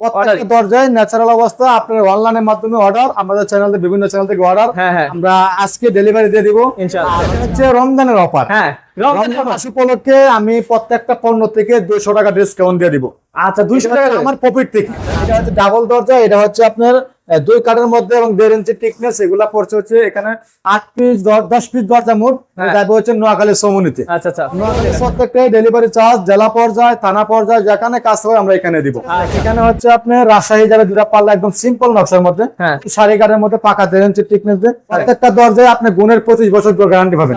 প্রত্যেকটা দরজায় ন্যাচারাল অবস্থা আপনার অনলাইনের মাধ্যমে অর্ডার আমাদের চ্যানেল বিভিন্ন চ্যানেল থেকে অর্ডার হ্যাঁ হ্যাঁ। আমরা আজকে ডেলিভারি দিয়ে দিব। হচ্ছে রমজানের অফার হ্যাঁ উপলক্ষে আমি প্রত্যেকটা পণ্য থেকে দুশো টাকা ডিসকাউন্ট দিয়ে দিব। আচ্ছা দুইশো টাকা। আমার প্রফিট থেকে। এটা হচ্ছে ডাবল দরজা এটা হচ্ছে আপনার দুই কাঠের মধ্যে এবং দেড় ইঞ্চি টিকনেস এগুলা পড়ছে হচ্ছে এখানে আট পিস দশ পিস দরজা মোট হ্যাঁ। যাবে হচ্ছে নোয়াখালী সমুনিতে। আচ্ছা আচ্ছা। নোয়াখালী প্রত্যেকটাই ডেলিভারি চার্জ জেলা পর্যায়ে থানা পর্যায়ে যেখানে কাজ হয় আমরা এখানে দিব। আর এখানে হচ্ছে আপনার রাজশাহী যাবে দুটা পাল্লা একদম সিম্পল নকশার মধ্যে। হ্যাঁ। সাড়ে কাঠের মধ্যে পাকা দেড় ইঞ্চি টিকনেস দিয়ে প্রত্যেকটা দরজায় আপনি গুণের পঁচিশ বছর গ্যারান্টি পাবেন।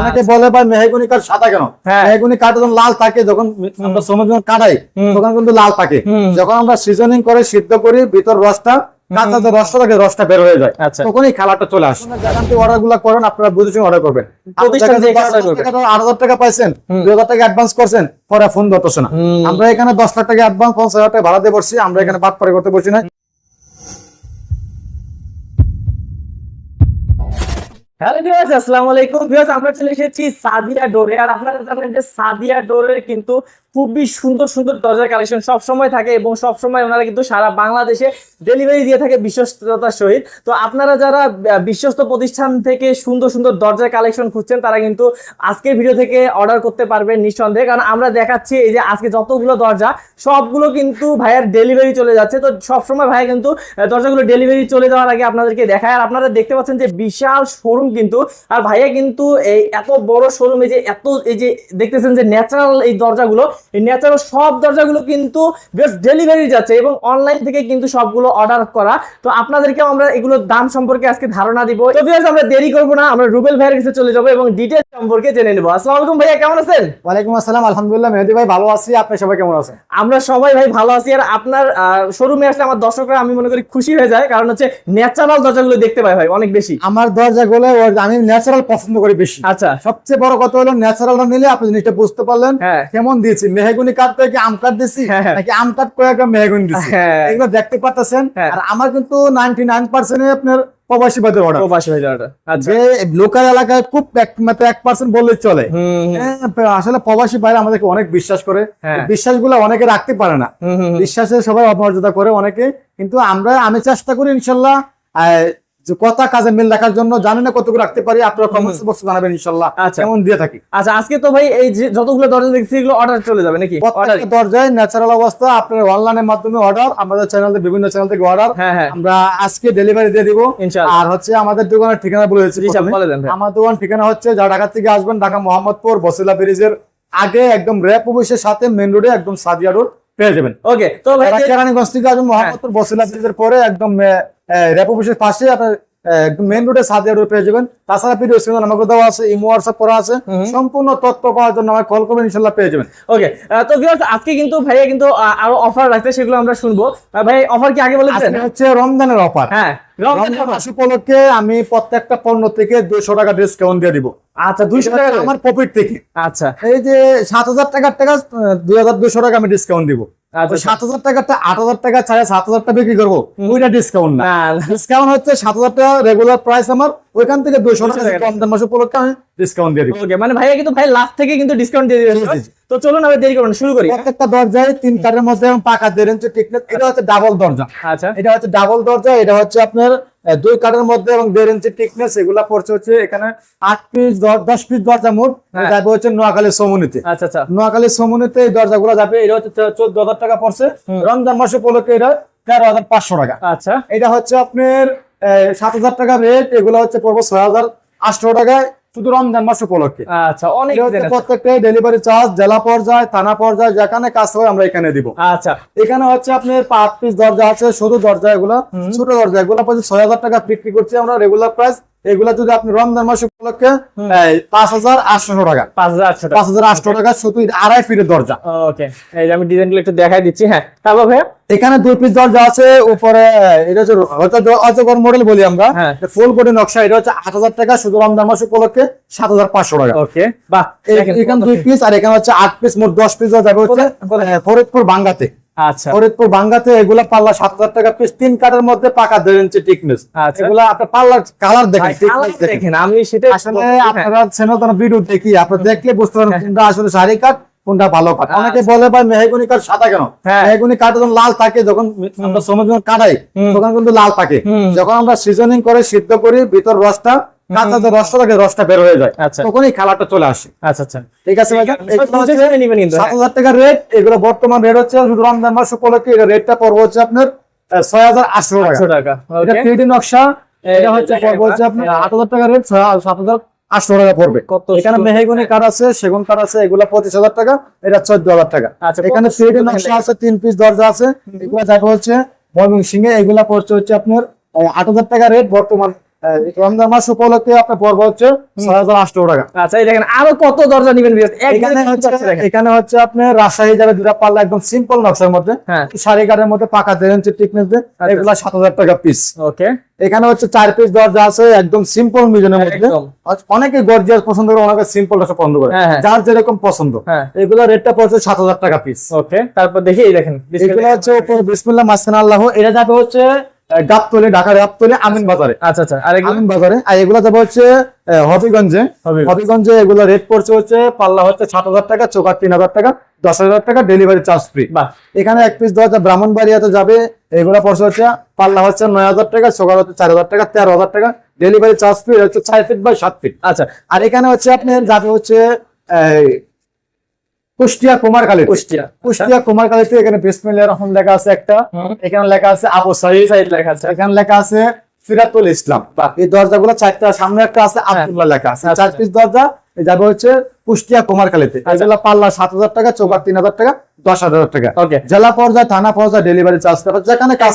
অনেকে বলে ভাই মেহগুনি কাঠ সাদা কেন? হ্যাঁ। মেহগুনি কাঠ যখন লাল থাকে যখন আমরা যখন কাটাই তখন কিন্তু লাল থাকে। যখন আমরা সিজনিং করে সিদ্ধ করি ভিতর রসটা কাঁচা যে রসটা থাকে রসটা বের হয়ে যায়। আচ্ছা। তখনই খেলাটা চলে আসে। যেখান থেকে অর্ডারগুলা করেন আপনারা বুঝে শুনে অর্ডার করবেন। আট হাজার টাকা পাইছেন দুই হাজার টাকা অ্যাডভান্স করছেন পরে ফোন ধরতেছে না। আমরা এখানে দশ লাখ টাকা অ্যাডভান্স পঞ্চাশ হাজার টাকা ভাড়া দিয়ে বসছি আমরা এখানে বাদ পারে করতে বসছি না। হ্যালো ভিউয়ার্স আসসালামু আলাইকুম। ভিউয়ার্স আমরা চলে এসেছি সাদিয়া ডোরে। আর আপনারা জানেন যে সাদিয়া ডোরের কিন্তু খুবই সুন্দর সুন্দর দরজার কালেকশন সব সময় থাকে এবং সব সময় ওনারা কিন্তু সারা বাংলাদেশে ডেলিভারি দিয়ে থাকে বিশ্বস্ততার সহিত। তো আপনারা যারা বিশ্বস্ত প্রতিষ্ঠান থেকে সুন্দর সুন্দর দরজার কালেকশন খুঁজছেন, তারা কিন্তু আজকের ভিডিও থেকে অর্ডার করতে পারবেন নিঃসন্দেহে। কারণ আমরা দেখাচ্ছি এই যে আজকে যতগুলো দরজা, সবগুলো কিন্তু ভাইয়ার ডেলিভারি চলে যাচ্ছে। তো সবসময় ভাইয়া কিন্তু দরজাগুলো ডেলিভারি চলে যাওয়ার আগে আপনাদেরকে দেখায়। আর আপনারা দেখতে পাচ্ছেন যে বিশাল শোরুম কিন্তু, আর ভাইয়া কিন্তু এই এত বড় শোরুম যে এত, এই যে দেখতেছেন যে ন্যাচারাল এই দরজাগুলো এই ন্যাচারাল সব দরজাগুলো কিন্তু বেশ ডেলিভারি যাচ্ছে এবং অনলাইন থেকে কিন্তু সবগুলো অর্ডার করা। তো আপনাদেরকেও আমরা এগুলোর দাম সম্পর্কে আজকে ধারণা দিব। তো viewers, আমরা দেরি করব না আমরা রুবেল ভাইয়ের কাছে চলে যাব এবং ডিটেলস সম্পর্কে জেনে নেব। আসসালামু আলাইকুম ভাইয়া কেমন আছেন? ওয়ালাইকুম আসসালাম আলহামদুলিল্লাহ মেহেদি ভাই ভালো আছি আপনি সবাই কেমন আছেন? আমরা সবাই ভাই ভালো আছি আর আপনার শোরুমে আসলে আমার দর্শকরা আমি মনে করি খুশি হয়ে যায় কারণ হচ্ছে ন্যাচারাল দরজাগুলো দেখতে পাই ভাই অনেক বেশি। আমার দরজা গুলো আমি ন্যাচারাল পছন্দ করি বেশি। আচ্ছা। সবচেয়ে বড় কথা হলো ন্যাচারালটা নিলে আপনি জিনিসটা বুঝতে পারলেন হ্যাঁ। কেমন দিয়েছি। মেহগুনি কাঠ থেকে আম কাঠ দিছি? হ্যাঁ, হ্যাঁ। নাকি আম কাঠ করে একটা মেহগুনি দিছি? হ্যাঁ। এগুলো দেখতে পাচ্ছেন। আর আমার কিন্তু নাইনটি নাইন পার্সেন্ট আপনার প্রবাসী বাদের অর্ডার প্রবাসী ভাই দরজা আচ্ছা। যে লোকাল এলাকায় খুব মাত্র এক পার্সেন্ট বললে চলে। হ্যাঁ, আসলে প্রবাসী বাইরে আমাদেরকে অনেক বিশ্বাস করে। হ্যাঁ। বিশ্বাসগুলো অনেকে রাখতে পারে না। বিশ্বাসে সবাই অমর্যাদা করে অনেকে। কিন্তু আমরা আমি চেষ্টা করি ইনশাল্লাহ যে কথা কাজে মিল রাখার জন্য জানি না কতটুকু রাখতে পারি আপনারা কমেন্টস বক্সে জানাবেন ইনশাল্লাহ। আচ্ছা। কেমন দিয়ে থাকি? আচ্ছা আজকে তো ভাই এই যে যতগুলো দরজা দেখছি এগুলো অর্ডার চলে যাবে নাকি? প্রত্যেকটা দরজায় ন্যাচারাল অবস্থা আপনার অনলাইনের মাধ্যমে অর্ডার আমাদের চ্যানেল বিভিন্ন চ্যানেল থেকে অর্ডার হ্যাঁ হ্যাঁ। আমরা আজকে ডেলিভারি দিয়ে দিব। ইনশাআল্লাহ আর হচ্ছে আমাদের দোকানের ঠিকানা বলে দিচ্ছি আমার দোকান ঠিকানা হচ্ছে যারা ঢাকা থেকে আসবেন ঢাকা মোহাম্মদপুর বসিলা ব্রিজের আগে একদম র্যাপ অফিসের সাথে মেন রোডে একদম সাদিয়া রোড পেয়ে যাবেন। ওকে তো ভাই কেরানীগঞ্জ থেকে আসবেন মোহাম্মদপুর বসিলা ব্রিজের পরে একদম র্যাপ অফিসের পাশে আপনার মেন রোডে সাদিয়া রোড পেয়ে যাবেন। তাছাড়া ভিডিও স্ক্রিনে আমাকে দেওয়া আছে ইমো হোয়াটসঅ্যাপ করা আছে। সম্পূর্ণ তথ্য পাওয়ার জন্য আমাকে কল করবেন ইনশাল্লাহ পেয়ে যাবেন। ওকে তো ভিউয়ার্স আজকে কিন্তু ভাইয়া কিন্তু আরও অফার রাখছে সেগুলো আমরা শুনব। ভাই অফার কি আগে বলে দিবেন? আজকে হচ্ছে রমজানের অফার হ্যাঁ। রমজান উপলক্ষে আমি প্রত্যেকটা পণ্য থেকে দুইশো টাকা ডিসকাউন্ট দিয়ে দিব। আচ্ছা দুইশো টাকা আমার থেকে। আচ্ছা। এই যে সাত হাজার টাকার টাকা দুই হাজার দুশো টাকা আমি ডিসকাউন্ট দিব। আচ্ছা সাত হাজার টাকাটা আট হাজার টাকা ছাড়া সাত হাজার টাকা বিক্রি করব। ওইটা ডিসকাউন্ট না। ডিসকাউন্ট হচ্ছে সাত হাজার টাকা রেগুলার প্রাইস আমার ওইখান থেকে দুশো টাকা টাকা। রমজান মাস উপলক্ষে আমি ডিসকাউন্ট দিয়ে দিব। ওকে মানে ভাইয়া কিন্তু ভাই লাস্ট থেকে কিন্তু ডিসকাউন্ট দিয়ে দিবেন। তো চলুন দেরি শুরু করি। প্রত্যেকটা দরজায় তিন কাঠের মধ্যে এবং পাকা দেড় ইঞ্চি টিকনেস এটা হচ্ছে ডাবল দরজা। আচ্ছা। এটা হচ্ছে ডাবল দরজা এটা হচ্ছে আপনার দুই কাঠের মধ্যে এবং দেড় ইঞ্চি টিকনেস এগুলা পড়ছে হচ্ছে এখানে আট পিস দশ পিস দরজা মোট হ্যাঁ। যাবে হচ্ছে নোয়াখালী সমুনিতে। আচ্ছা আচ্ছা। নোয়াখালী সমুনিতে এই দরজাগুলো যাবে এটা হচ্ছে চোদ্দ হাজার টাকা পড়ছে। রমজান মাস উপলক্ষে এটা তেরো হাজার পাঁচশো টাকা। আচ্ছা। এটা হচ্ছে আপনার সাত হাজার টাকা রেট এগুলো হচ্ছে পড়ব ছয় হাজার আটশো টাকায়। শুধু রমজান মাস উপলক্ষে। আচ্ছা অনেক। প্রত্যেকটাই ডেলিভারি চার্জ জেলা পর্যায়ে থানা পর্যায়ে যেখানে কাজ হয় আমরা এখানে দিব। আচ্ছা। এখানে হচ্ছে আপনার পাঁচ পিস দরজা আছে শুধু দরজা এগুলা ছোট দরজা এগুলা। ছয় হাজার টাকা বিক্রি করছি আমরা রেগুলার প্রাইস এগুলা যদি আপনি রমজান মাস উপলক্ষে পাঁচ হাজার আটশো টাকা। পাঁচ হাজার আটশো টাকা। পাঁচ হাজার আটশো টাকা শুধু আড়াই ফিটের দরজা। ওকে এই যে আমি ডিজাইনগুলো একটু দেখাই দিচ্ছি হ্যাঁ। তারপর ভাইয়া? এখানে দুই পিস দরজা আছে উপরে এটা হচ্ছে অজগর- মডেল বলি আমরা। হ্যাঁ। ফুল বডি নকশা এটা হচ্ছে আট হাজার টাকা শুধু রমজান মাস উপলক্ষে সাত হাজার পাঁচশো টাকা। ওকে বাহ এখানে দুই পিস আর এখানে হচ্ছে আট পিস মোট দশ পিস যাবে হচ্ছে ফরিদপুর বাঙ্গাতে। আচ্ছা। ফরিদপুর বাঙ্গাতে এগুলা পাল্লা সাত হাজার টাকা পিস তিন কাঠের মধ্যে পাকা দেড় ইঞ্চি টিকনেস আচ্ছা। এগুলা আপনার পাল্লার কালার দেখেন ভাই, thickness কালার দেখেন। দেখেন আমি সেটা আসলে আপনারা চ্যানেল ভিডিও দেখি আপনারা দেখলে বুঝতে পারেন কোনটা আসলে শাড়ি কাঠ কোনটা ভালো কাঠ। অনেকে বলে ভাই মেহগুনি কাঠ সাদা কেন? হ্যাঁ। মেহগুনি কাঠ যখন লাল থাকে যখন আমরা যখন কাটাই তখন কিন্তু লাল থাকে। যখন আমরা সিজনিং করে সিদ্ধ করি ভিতর রসটা কাঁচা যে রসটা থাকে রসটা বের হয়ে যায়। আচ্ছা। তখনই কালারটা চলে আসে। আচ্ছা আচ্ছা। ঠিক আছে সাত হ্যাঁ। হাজার টাকা রেট এগুলো বর্তমান রেট হচ্ছে শুধু রমজান মাস উপলক্ষে রেটটা পড়বে হচ্ছে আপনার ছয় হাজার আটশো টাকা। এটা ওকে নকশা এটা হচ্ছে দেখেন পড়বে হচ্ছে আপনার আট হাজার টাকা রেট সাত হাজার আটশো টাকা পড়বে। কত এখানে। মেহেগুনি কাঠ আছে সেগুন কাঠ আছে এগুলা পঁচিশ হাজার টাকা এটা চোদ্দ হাজার টাকা। এখানে নকশা আছে তিন পিস দরজা আছে এগুলা যাবে হচ্ছে ময়মন সিংহে এগুলা পড়ছে হচ্ছে আপনার আট হাজার টাকা রেট বর্তমান রমজান মাস উপলক্ষে আপনার পড়বে হচ্ছে ছয় হাজার আটশো টাকা। আচ্ছা দেখেন আরও কত দরজা নিবেন এখানে হচ্ছে এখানে হচ্ছে আপনার রাজশাহী যাবে দুটা পাল্লা একদম সিম্পল নকশার মধ্যে। হ্যাঁ। সাড়ে গাড়ির মধ্যে পাকা ইঞ্চি টিকনেস আচ্ছা। এগুলা সাত হাজার টাকা পিস ওকে এখানে হচ্ছে চার পিস দরজা আছে একদম সিম্পল মিজনের মধ্যে। একদম। অনেকে গর্জিয়াস পছন্দ করে অনেকে সিম্পল পছন্দ করে। হ্যাঁ, হ্যাঁ। যার যেরকম পছন্দ। হ্যাঁ। এগুলা রেটটা পড়ছে সাত হাজার টাকা পিস ওকে তারপর দেখি এই দেখেন। এগুলো হচ্ছে উপর বিসমিল্লাহ মাসখান আল্লাহ। এটা যাবে হচ্ছে গাবতলি ঢাকার গাবতলি আমিন বাজারে আচ্ছা আচ্ছা আর আমিন বাজারে আর এগুলো যাবে হচ্ছে হবিগঞ্জে। হবিগঞ্জ। এগুলো রেট পড়ছে হচ্ছে পাল্লা হচ্ছে সাত হাজার টাকা চোকার তিন হাজার টাকা দশ হাজার টাকা ডেলিভারি চার্জ ফ্রি এখানে এক পিস দরজা ব্রাহ্মণবাড়িয়াতে যাবে এগুলো পড়ছে হচ্ছে পাল্লা হচ্ছে নয় হাজার টাকা চোকার হচ্ছে চার হাজার টাকা তেরো হাজার টাকা ডেলিভারি চার্জ ফ্রি হচ্ছে ছয় ফিট বাই সাত ফিট আচ্ছা আর এখানে হচ্ছে আপনি যাবে হচ্ছে কুষ্টিয়া কুমারখালী কুষ্টিয়া। কুষ্টিয়া কুমারখালীতে এখানে বিসমিল্লাহ রহমান লেখা আছে একটা। এখানে লেখা আছে আবু সাইদ। সাইড লেখা আছে। এখানে লেখা আছে ফিরাতুল ইসলাম। এই দরজাগুলো চারটা সামনে একটা আছে আব্দুল্লাহ লেখা আছে। আচ্ছা। চার পিস দরজা যাবে হচ্ছে কুষ্টিয়া কুমারখালীতে। এগুলো পাল্লা সাত হাজার টাকা চৌকার তিন হাজার টাকা দশ হাজার টাকা। জেলা পর্যায়ে থানা পর্যায়ে ডেলিভারি চার্জ পাবেন যেখানে কাজ।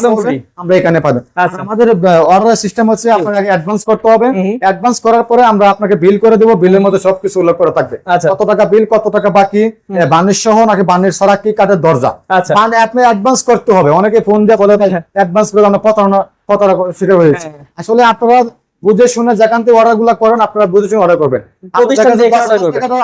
আমরা এখানে পাবেন। আচ্ছা। আমাদের অর্ডার সিস্টেম হচ্ছে আপনাকে অ্যাডভান্স করতে হবে। অ্যাডভান্স করার পরে আমরা আপনাকে বিল করে দেবো। বিলের মধ্যে সবকিছু উল্লেখ করে থাকবে। আচ্ছা। কত টাকা বিল কত টাকা বাকি বানির সহ নাকি বানির ছাড়া কি কাঠের দরজা? আচ্ছা। মানে আপনি অ্যাডভান্স করতে হবে। অনেকে ফোন দিয়ে বলে অ্যাডভান্স করে আমরা প্রতারণা প্রতারণা করে শিকার হয়েছে। হ্যাঁ। আসলে আপনারা বুঝে শুনে যেখান থেকে অর্ডারগুলা করেন আপনারা বুঝে শুনে অর্ডার করবেন।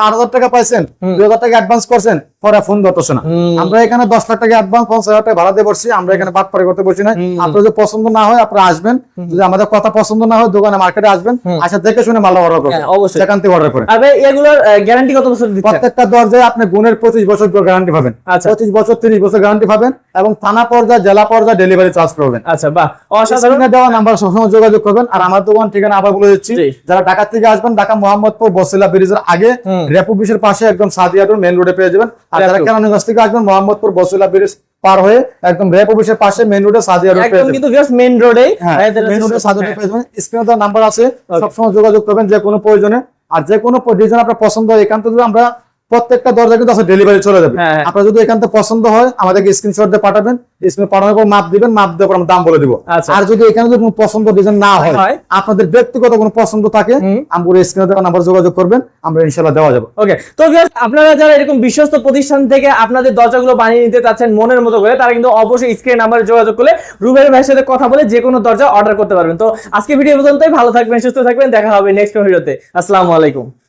আট হাজার টাকা পাইছেন দুই হাজার টাকা অ্যাডভান্স করছেন পরে ফোন ধরতেছে না। আমরা এখানে দশ লাখ টাকা অ্যাডভান্স পঞ্চাশ হাজার টাকা ভাড়া দিয়ে বসছি আমরা এখানে বাদ পারে করতে বসি না। আপনার যদি পছন্দ না হয় আপনারা আসবেন। যদি আমাদের কথা পছন্দ না হয় দোকানে মার্কেটে আসবেন। আচ্ছা দেখে শুনে মাল অর্ডার করবেন। হ্যাঁ, অবশ্যই। সেখান থেকে অর্ডার করেন। এগুলোর গ্যারান্টি কত বছর প্রত্যেকটা দরজায় আপনি গুণের পঁচিশ বছর গ্যারান্টি পাবেন। আচ্ছা। পঁচিশ বছর তিরিশ বছর গ্যারান্টি পাবেন এবং থানা পর্যায়ে জেলা পর্যায়ে ডেলিভারি চার্জ পাবেন। আচ্ছা বা অসাধারণ। দেওয়া নাম্বার সবসময় যোগাযোগ করবেন। আর আমার দোকান ঠিকানা আবার বলে দিচ্ছি। যারা ঢাকা থেকে আসবেন ঢাকা মোহাম্মদপুর বসিলা ব্রিজের আগে হুম। রেপু ব্রিজের পাশে একদম সাদিয়াটুর মেন রোডে পেয়ে যাবেন। আর যারা। কেরানীগঞ্জ থেকে আসবেন মোহাম্মদপুর বসিলা ব্রিজ পার হয়ে একদম রেপু ব্রিজের পাশে মেন রোডে সাদিয়া রোড একদম যাবেন। কিন্তু জাস্ট মেইন রোডে মেন রোডে সাদিয়া রোড পেয়ে যাবেন। স্ক্রিনে দেওয়া নাম্বার আছে। সবসময় যোগাযোগ করবেন যে কোনো প্রয়োজনে। আর যে কোনো ডিজাইন আপনার পছন্দ হয় এখান থেকে আমরা প্রত্যেকটা দরজা কিন্তু ডেলিভারি চলে যাবে হ্যাঁ, হ্যাঁ। আপনার যদি এখান থেকে পছন্দ হয় আমাদেরকে স্ক্রিনশট দিয়ে পাঠাবেন স্ক্রিনে পাঠানোর পর মাপ দিবেন মাপ দেওয়ার পর আমরা দাম বলে দিব আচ্ছা। আর যদি এখানে যদি কোনো পছন্দ ডিজাইন না হয়। আপনাদের ব্যক্তিগত কোনো পছন্দ থাকে। আমরা স্ক্রিনে দেওয়া নাম্বার যোগাযোগ করবেন আমরা ইনশাল্লাহ দেওয়া যাবে ওকে তো আপনারা যারা এরকম বিশ্বস্ত প্রতিষ্ঠান থেকে আপনাদের দরজাগুলো বানিয়ে নিতে চাচ্ছেন মনের মতো করে তারা কিন্তু অবশ্যই স্ক্রিন নাম্বারে যোগাযোগ করলে রুবেল ভাইয়ের সাথে কথা বলে যে কোনো দরজা অর্ডার করতে পারবেন তো আজকে ভিডিও পর্যন্তই ভালো থাকবেন সুস্থ থাকবেন দেখা হবে নেক্সট ভিডিওতে আসসালামু আলাইকুম